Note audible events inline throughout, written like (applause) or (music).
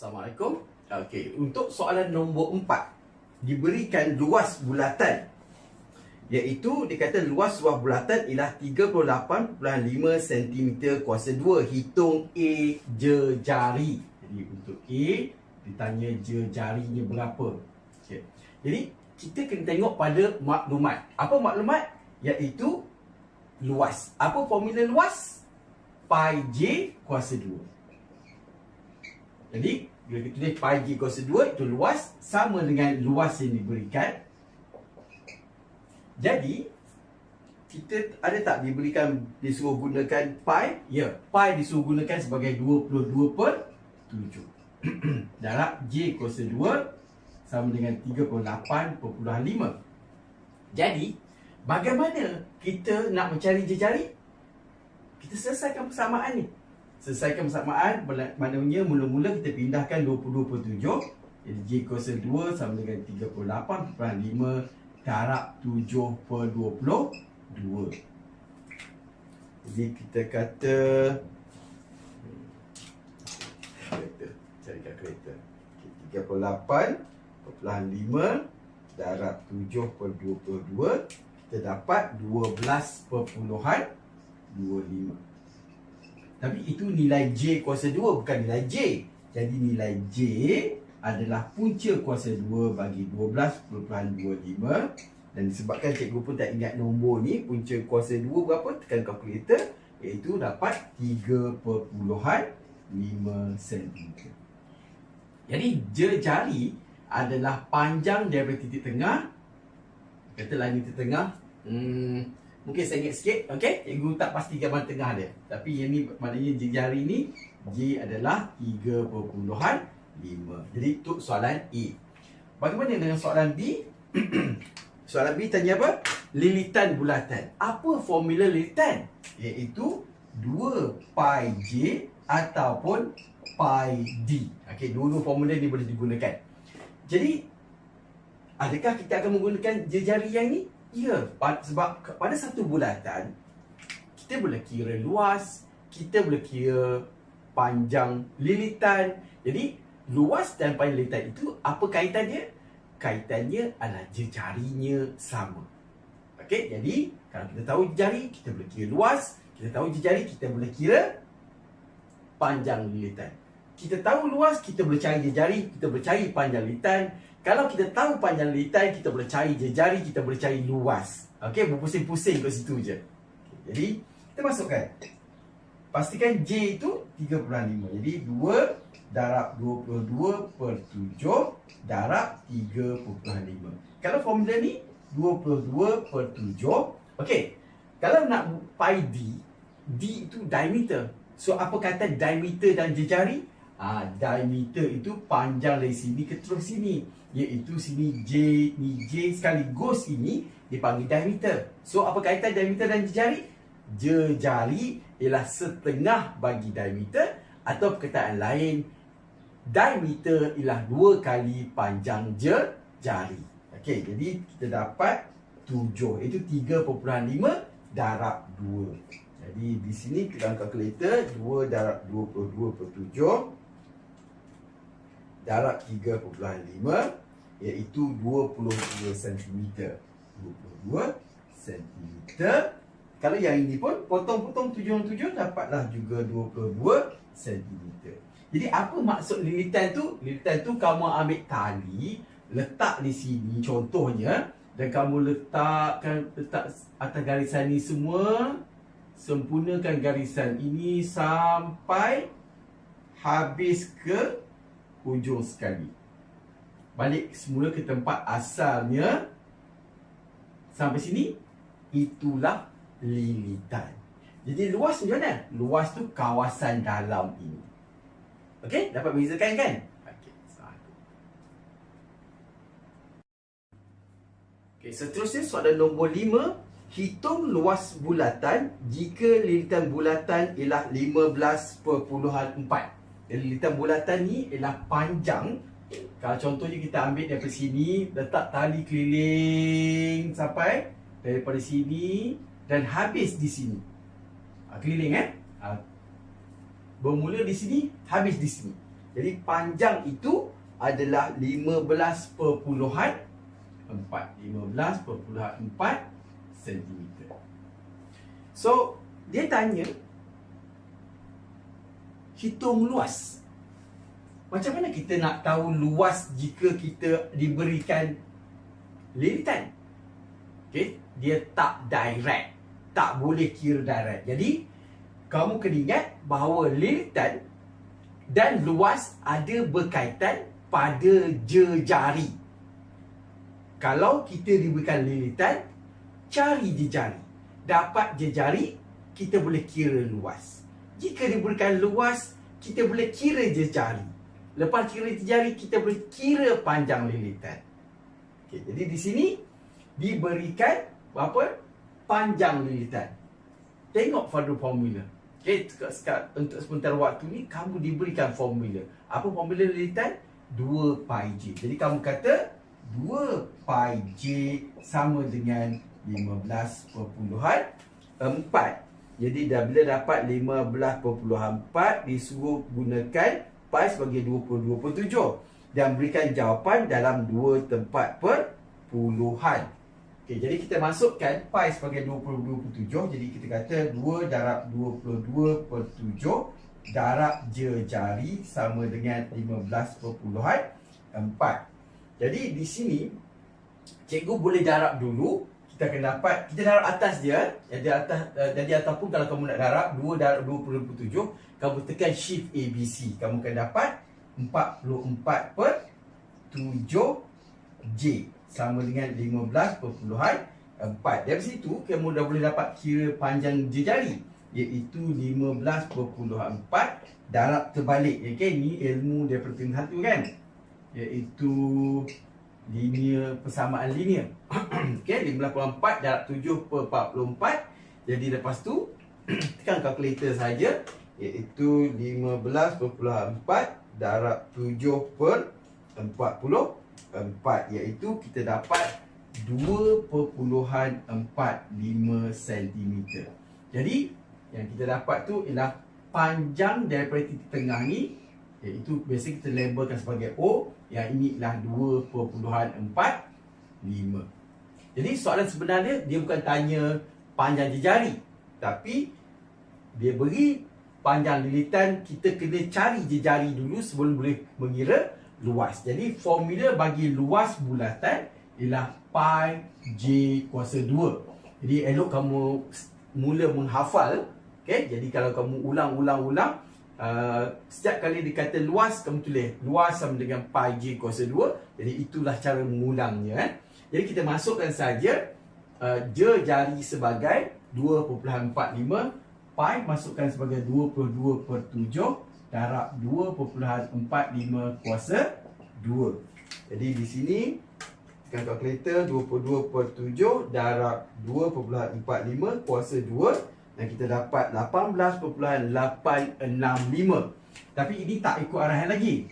Assalamualaikum. Okey, untuk soalan nombor empat diberikan luas bulatan iaitu dikata luas sebuah bulatan ialah 38.5 cm kuasa 2 hitung A jari. Jadi untuk A ditanya jarinya berapa. Okey. Jadi kita kena tengok pada maklumat. Apa maklumat? Iaitu luas. Apa formula luas? Pi J kuasa 2. Jadi bila kita tulis pi J kuasa 2 itu luas sama dengan luas yang diberikan. Jadi kita ada tak diberikan disuruh gunakan pi? Ya, pi disuruh gunakan sebagai 22 per 7. Darab J kuasa 2 sama dengan 38.5. Jadi, bagaimana kita nak mencari jejari? Kita selesaikan persamaan ni. Selesaikan persamaan, maknanya mula-mula kita pindahkan 22 per 7. Jadi J kuasa 2 sama dengan 38.5 darab 7 per 22. Jadi kita kata kereta, carikan kereta. Okay, 38.5 darab 7 per 22 kita dapat 12.25. Tapi itu nilai J kuasa 2 bukan nilai J. Jadi nilai J adalah punca kuasa 2 bagi 12.25 dan disebabkan cikgu pun tak ingat nombor ni punca kuasa 2 berapa tekan kalkulator iaitu dapat 3.5 cm. Jadi jari adalah panjang daripada titik tengah katalah titik tengah hmm, Mungkin ingat sikit, okey? Cikgu tak pasti gambar tengah dia. Tapi yang ni maknanya jari ni J adalah 3.5. Jadi untuk soalan A. Bagaimana dengan soalan B? (clears throat) soalan B tanya apa? Lilitan bulatan. Apa formula lilitan? Iaitu 2 pi J ataupun pi D. Okey, dua-dua formula ni boleh digunakan. Jadi adakah kita akan menggunakan jari yang ni? Ya, sebab pada satu bulatan kita boleh kira luas, kita boleh kira panjang lilitan. Jadi luas dan panjang lilitan itu apa kaitan dia? Kaitannya adalah jejarinya sama. Okey, jadi kalau kita tahu jari, kita boleh kira luas. Kita tahu jejari, kita boleh kira panjang lilitan. Kita tahu luas, kita boleh cari jejari, kita boleh cari panjang lilitan. Kalau kita tahu panjang litai, kita boleh cari jari, kita boleh cari luas. Okey, berpusing-pusing kat situ je. Okay, jadi, kita masukkan. Pastikan J itu 3.5. Jadi, 2 darab 22 per 7 darab 3.5. Kalau formula ni, 22 per 7. Okey, kalau nak pi D, D itu diameter. So, apa kata diameter dan jejari? Ah, diameter itu panjang dari sini ke terus sini iaitu sini J ni J sekaligus ini dipanggil diameter. So apa kaitan diameter dan jejari? Jejari ialah setengah bagi diameter atau perkataan lain diameter ialah dua kali panjang jejari. Okey, jadi kita dapat 7 iaitu 3.5 darab 2. Jadi di sini dalam kalkulator 2 darab 22 per 7 darab 3.5 iaitu 22 cm. 22 cm. Kalau yang ini pun potong-potong 7-7 dapatlah juga 22 cm. Jadi apa maksud lilitan tu? Lilitan tu kamu ambil tali, letak di sini contohnya dan kamu letakkan letak atas garisan ni semua sempurnakan garisan ini sampai habis ke hujung sekali. Balik semula ke tempat asalnya. Sampai sini, itulah lilitan. Jadi luas macam mana? Luas tu kawasan dalam ini. Okey, dapat bezakan kan? Okey, satu. Okey, seterusnya soalan nombor lima. Hitung luas bulatan jika lilitan bulatan ialah 15.4. Lilitan bulatan ni ialah panjang. Kalau contohnya kita ambil daripada sini Letak tali keliling sampai Daripada sini Dan habis di sini. Ha, Keliling eh? Ha, Bermula di sini Habis di sini. Jadi panjang itu adalah 15.4 15.4 cm. So, dia tanya hitung luas. Macam mana kita nak tahu luas jika kita diberikan lilitan? Okay, dia tak direct. Tak boleh kira direct. Jadi, kamu kena ingat bahawa lilitan dan luas ada berkaitan pada jejari. Kalau kita diberikan lilitan, cari jejari. Dapat jejari, kita boleh kira luas. Jika diberikan luas, kita boleh kira jejari. Lepas kira jejari, kita boleh kira panjang lilitan. Okay, jadi di sini diberikan apa? Panjang lilitan. Tengok pada formula. Okay, untuk sebentar waktu ni kamu diberikan formula. Apa formula lilitan? 2 pi j. Jadi kamu kata 2 pi j sama dengan 15.4. Jadi dah bila dapat 15.4 disuruh gunakan pi sebagai 22.7 dan berikan jawapan dalam 2 tempat per puluhan. Okay, jadi kita masukkan pi sebagai 22.7. Jadi kita kata 2 darab 22 per 7 darab jari sama dengan 15.4. Jadi di sini cikgu boleh darab dulu. Kita akan dapat kita darab atas dia. Jadi atas uh, jadi ataupun kalau kamu nak darab 2 darab 20.7, kamu tekan shift ABC. Kamu akan dapat 44 per 7 J sama dengan 15.4 Dari situ kamu dah boleh dapat kira panjang jejari iaitu 15.4 darab terbalik okay? ni ilmu daripada tingkat satu kan iaitu linear persamaan linear. (clears throat) Okey 15.4 darab 7 per 44 jadi lepas tu (clears throat) tekan kalkulator saja iaitu 15.4 darab 7 per 40 4 iaitu kita dapat 2.45 cm. Jadi yang kita dapat tu ialah panjang daripada titik tengah ni iaitu biasa kita labelkan sebagai O yang ini ialah 2.45. Jadi soalan sebenarnya dia bukan tanya panjang jejari tapi dia beri panjang lilitan kita kena cari jejari dulu sebelum boleh mengira luas. Jadi formula bagi luas bulatan ialah pi j kuasa 2. Jadi elok kamu mula menghafal, okey? Jadi kalau kamu ulang-ulang-ulang uh, setiap kali dikata luas kamu tulis luas sama dengan pi j kuasa 2. Jadi itulah cara mengulangnya eh. Jadi kita masukkan saja uh, je jari sebagai 2.45 pi masukkan sebagai 22 per 7 darab 2.45 kuasa 2. Jadi di sini tekan kalkulator 22 per 7 darab 2.45 kuasa 2 dan kita dapat 18.865. Tapi ini tak ikut arahan lagi.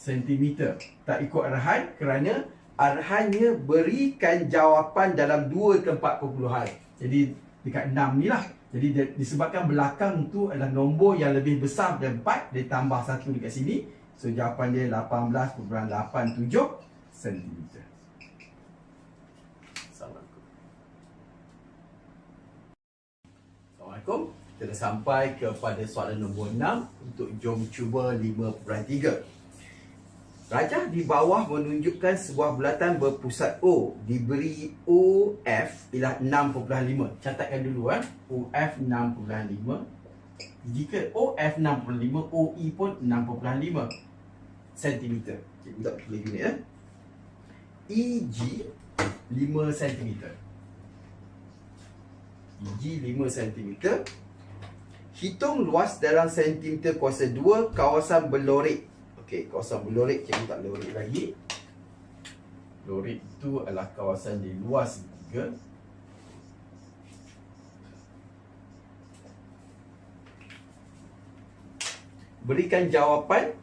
Sentimeter. Tak ikut arahan kerana arahannya berikan jawapan dalam 2 tempat perpuluhan. Jadi dekat 6 ni lah. Jadi disebabkan belakang tu adalah nombor yang lebih besar dan 4 Dia tambah satu dekat sini So jawapan dia 18.87 cm Assalamualaikum Assalamualaikum Kita dah sampai kepada soalan nombor 6 Untuk jom cuba 5.3 Rajah di bawah menunjukkan sebuah bulatan berpusat O diberi OF ialah 6.5. Catatkan dulu eh. OF 6.5. Jika OF 6.5, OE pun 6.5 cm. Cikgu tak tulis unit eh. EG 5 cm. EG 5 cm. Hitung luas dalam cm kuasa 2 kawasan belorik Okey, kawasan Belorik cikgu tak Belorik lagi. Belorik itu adalah kawasan di luas tiga. Berikan jawapan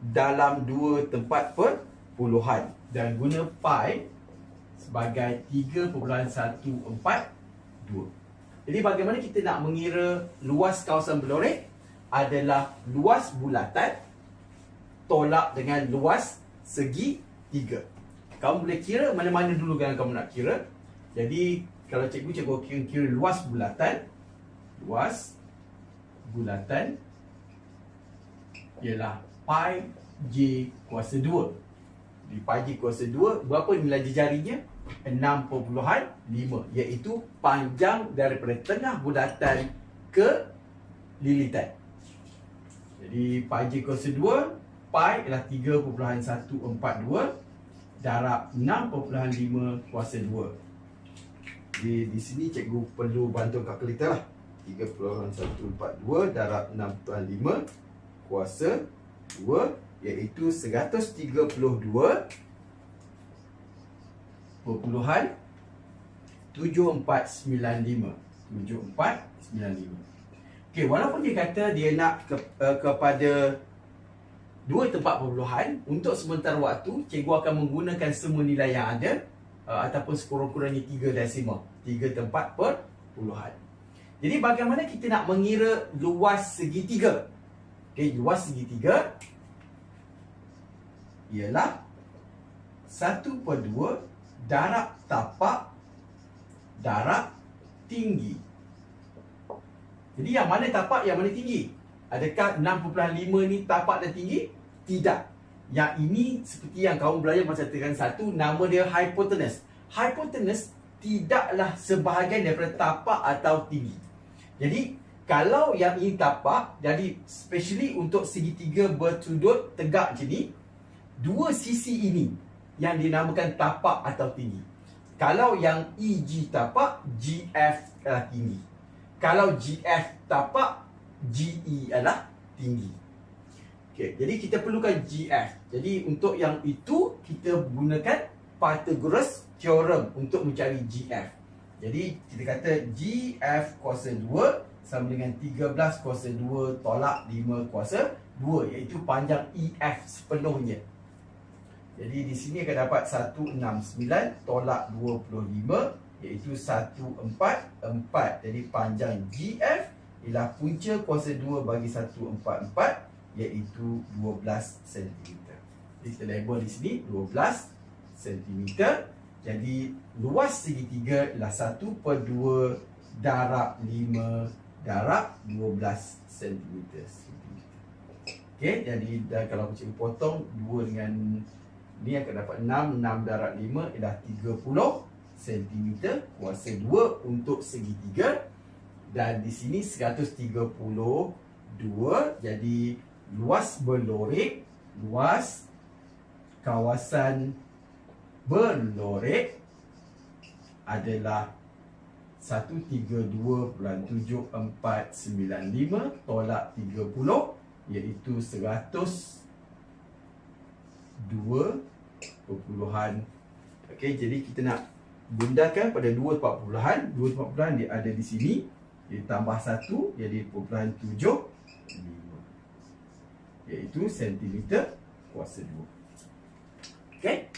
dalam dua tempat perpuluhan dan guna pi sebagai 3.142. Jadi bagaimana kita nak mengira luas kawasan Belorik? adalah luas bulatan tolak dengan luas segi tiga. Kamu boleh kira mana-mana dulu yang kamu nak kira. Jadi kalau cikgu cikgu kira, kira luas bulatan luas bulatan ialah pi j kuasa 2. Di pi j kuasa 2 berapa nilai jarinya? 6.5 iaitu panjang daripada tengah bulatan ke lilitan. Jadi j kuasa 2 pi ialah 3.142 darab 6.5 kuasa 2. Di di sini cikgu perlu bantuan kalkulator lah. 3.142 darab 6.5 kuasa 2 iaitu 132 perpuluhan 7495 7495 Okey, walaupun dia kata dia nak ke, uh, kepada dua tempat perpuluhan untuk sementara waktu cikgu akan menggunakan semua nilai yang ada uh, ataupun sekurang-kurangnya tiga desimal. Tiga tempat perpuluhan jadi bagaimana kita nak mengira luas segitiga Okey, luas segitiga ialah 1 per 2 darab tapak darab tinggi. Jadi yang mana tapak, yang mana tinggi? Adakah 6.5 ni tapak dan tinggi? Tidak. Yang ini seperti yang kamu belajar masa tingkatan satu, nama dia hypotenuse. Hypotenuse tidaklah sebahagian daripada tapak atau tinggi. Jadi, kalau yang ini tapak, jadi especially untuk segitiga bertudut tegak macam ni, dua sisi ini yang dinamakan tapak atau tinggi. Kalau yang EG tapak, GF adalah tinggi. Kalau GF tapak, GE adalah tinggi. Okay, jadi kita perlukan GF. Jadi untuk yang itu, kita gunakan Pythagoras Theorem untuk mencari GF. Jadi kita kata GF kuasa 2 sama dengan 13 kuasa 2 tolak 5 kuasa 2 iaitu panjang EF sepenuhnya. Jadi di sini akan dapat 169 tolak 25 iaitu 144. Jadi panjang GF ialah punca kuasa 2 bagi 144 iaitu 12 cm. Jadi kita label di sini 12 cm. Jadi luas segitiga ialah 1 per 2 darab 5 darab 12 cm. Okey, jadi dan kalau cikgu potong 2 dengan Ni akan dapat 6 6 darab 5 ialah 30 cm kuasa 2 untuk segitiga dan di sini 132 jadi luas berlorek luas kawasan berlorek adalah 132.7495 tolak 30 iaitu 102 perpuluhan Okey, jadi kita nak bundakan pada dua perpuluhan Dua perpuluhan dia ada di sini Dia tambah satu jadi perpuluhan tujuh. Iaitu sentimeter kuasa dua. Okey,